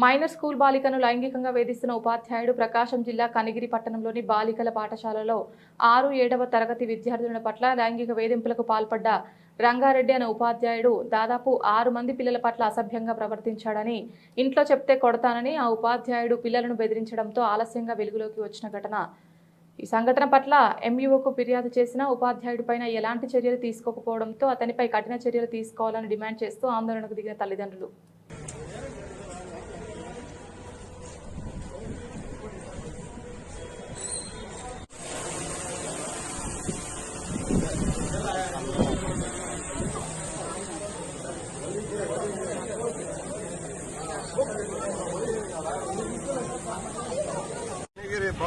Minor school బాలికను లైంగికంగా వేధిస్తున్న ఉపాధ్యాయుడు ప్రకాశం జిల్లా కనిగిరి పట్టణంలోని బాలికల పాఠశాలలో ఆరు ఏడవ తరగతి విద్యార్థుల పట్ల లైంగిక వేధింపులకు పాల్పడ్డ రంగారెడ్డి అనే ఉపాధ్యాయుడు దాదాపు ఆరు మంది పిల్లల పట్ల అసభ్యంగా ప్రవర్తించాడని ఇంట్లో చెప్తే కొడతానని ఆ ఉపాధ్యాయుడు పిల్లలను బెదిరించడంతో ఆలస్యంగా వెలుగులోకి వచ్చిన ఘటన. ఈ సంఘటన పట్ల ఎంఈఓకు ఫిర్యాదు చేసిన ఉపాధ్యాయుడిపైన ఎలాంటి చర్యలు తీసుకోకపోవడంతో అతనిపై కఠిన చర్యలు తీసుకోవాలని డిమాండ్ చేస్తూ ఆందోళనకు దిగిన తల్లిదండ్రులు.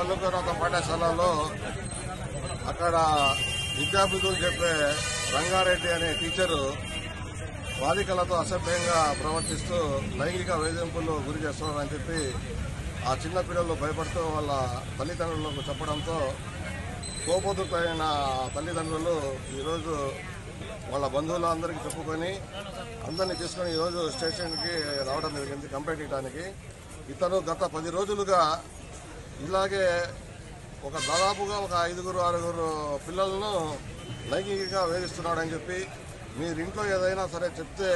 కృష్ణగిరి పాఠశాలలో అక్కడ విద్యార్థులు చెప్పే రంగారెడ్డి అనే టీచరు బాలికలతో అసభ్యంగా ప్రవర్తిస్తూ లైంగిక వేధింపులు గురి చేస్తున్నారని చెప్పి ఆ చిన్న పిల్లలు భయపడుతూ వాళ్ళ తల్లిదండ్రులకు చెప్పడంతో కోపోతుపోయిన తల్లిదండ్రులు ఈరోజు వాళ్ళ బంధువులందరికీ చెప్పుకొని అందరినీ తీసుకొని ఈరోజు స్టేషన్కి రావడం జరిగింది కంప్లైంట్ ఇవ్వడానికి. ఇతను గత పది రోజులుగా ఇలాగే ఒక దాదాపుగా ఒక ఐదుగురు ఆరుగురు పిల్లలను లైంగికంగా వేధిస్తున్నాడని చెప్పి మీరు ఇంట్లో ఏదైనా సరే చెప్తే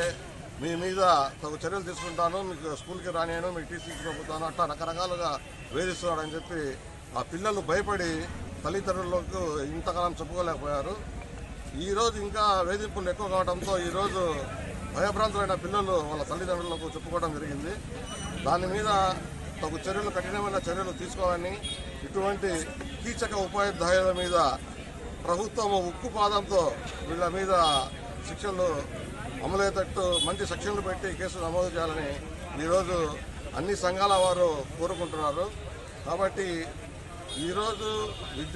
మీ మీద తగు చర్యలు తీసుకుంటాను మీకు స్కూల్కి రానియను మీకు టీసీకి పంపుతాను అట్లా రకరకాలుగా వేధిస్తున్నాడని చెప్పి ఆ పిల్లలు భయపడి తల్లిదండ్రులకు ఇంతకాలం చెప్పుకోలేకపోయారు. ఈరోజు ఇంకా వేధింపులు ఎక్కువ కావడంతో ఈరోజు భయభ్రాంతులైన పిల్లలు వాళ్ళ తల్లిదండ్రులకు చెప్పుకోవడం జరిగింది. దాని మీద తగు చర్యలు కఠినమైన చర్యలు తీసుకోవాలని ఇటువంటి కీచక ఉపాధ్యాయుల మీద ప్రభుత్వం ఉక్కు పాదంతో వీళ్ళ మీద శిక్షలు అమలయ్యేటట్టు మంచి సెక్షన్లు పెట్టి కేసు నమోదు చేయాలని ఈరోజు అన్ని సంఘాల వారు కోరుకుంటున్నారు. కాబట్టి ఈరోజు విద్యా